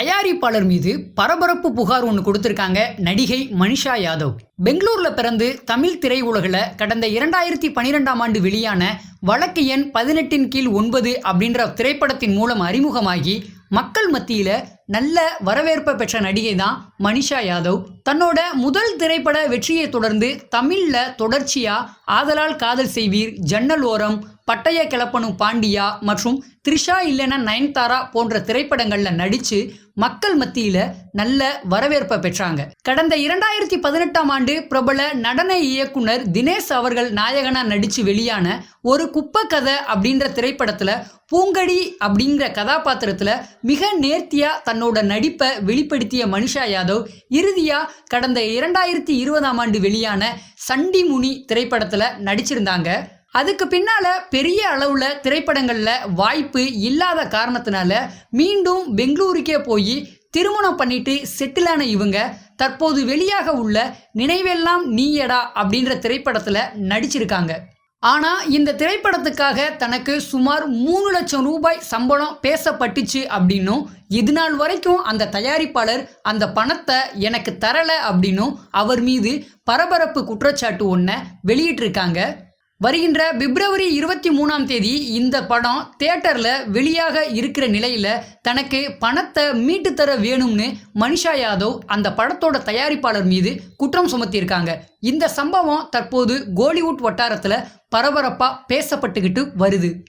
தயாரிப்பாளர் மீது பரபரப்பு புகார் ஒன்று கொடுத்திருக்காங்க நடிகை மனிஷா யாதவ். பெங்களூர்ல பிறந்து தமிழ் திரையுலகில் கடந்த இரண்டாயிரத்தி பனிரெண்டாம் ஆண்டு வெளியான வழக்கு எண் பதினெட்டின் கீழ் ஒன்பது அப்படின்ற திரைப்படத்தின் மூலம் அறிமுகமாகி மக்கள் மத்தியில நல்ல வரவேற்பை பெற்ற நடிகை தான் மனிஷா யாதவ். தன்னோட முதல் திரைப்பட வெற்றியை தொடர்ந்து தமிழ்ல தொடர்ச்சியா ஆதலால் காதல் செய்வீர் ஜன்னல் ஓரம் பட்டய கிளப்பனும் பாண்டியா மற்றும் த்ரிஷா இல்லைன்னா நயன்தாரா போன்ற திரைப்படங்களில் நடித்து மக்கள் மத்தியில் நல்ல வரவேற்பை பெற்றாங்க. கடந்த இரண்டாயிரத்தி பதினெட்டாம் ஆண்டு பிரபல நடன இயக்குனர் தினேஷ் அவர்கள் நாயகனாக நடித்து வெளியான ஒரு குப்பை கதை அப்படின்ற திரைப்படத்தில் பூங்கடி அப்படிங்கிற கதாபாத்திரத்தில் மிக நேர்த்தியாக தன்னோட நடிப்பை வெளிப்படுத்திய மனிஷா யாதவ் இறுதியாக கடந்த இரண்டாயிரத்தி இருபதாம் ஆண்டு வெளியான சண்டி முனி திரைப்படத்தில் நடிச்சிருந்தாங்க. அதுக்கு பின்னால பெரிய அளவுல திரைப்படங்கள்ல வாய்ப்பு இல்லாத காரணத்தினால மீண்டும் பெங்களூருக்கே போய் திருமணம் பண்ணிட்டு செட்டிலான இவங்க தற்போது வெளியாக உள்ள நினைவெல்லாம் நீயடா அப்படின்ற திரைப்படத்துல நடிச்சிருக்காங்க. ஆனா இந்த திரைப்படத்துக்காக தனக்கு சுமார் மூணு லட்சம் ரூபாய் சம்பளம் பேசப்பட்டுச்சு அப்படின்னும் இது நாள் வரைக்கும் அந்த தயாரிப்பாளர் அந்த பணத்தை எனக்கு தரல அப்படின்னும் அவர் மீது பரபரப்பு குற்றச்சாட்டு ஒன்றை வெளியிட்டிருக்காங்க. வருகின்ற பிப்ரவரி இருபத்தி மூணாம் தேதி இந்த படம் தியேட்டரில் வெளியாக இருக்கிற நிலையில் தனக்கு பணத்தை மீட்டு தர வேணும்னு மனிஷா யாதவ் அந்த படத்தோட தயாரிப்பாளர் மீது குற்றம் சுமத்தியிருக்காங்க. இந்த சம்பவம் தற்போது கோலிவுட் வட்டாரத்தில் பரபரப்பாக பேசப்பட்டுக்கிட்டு வருது.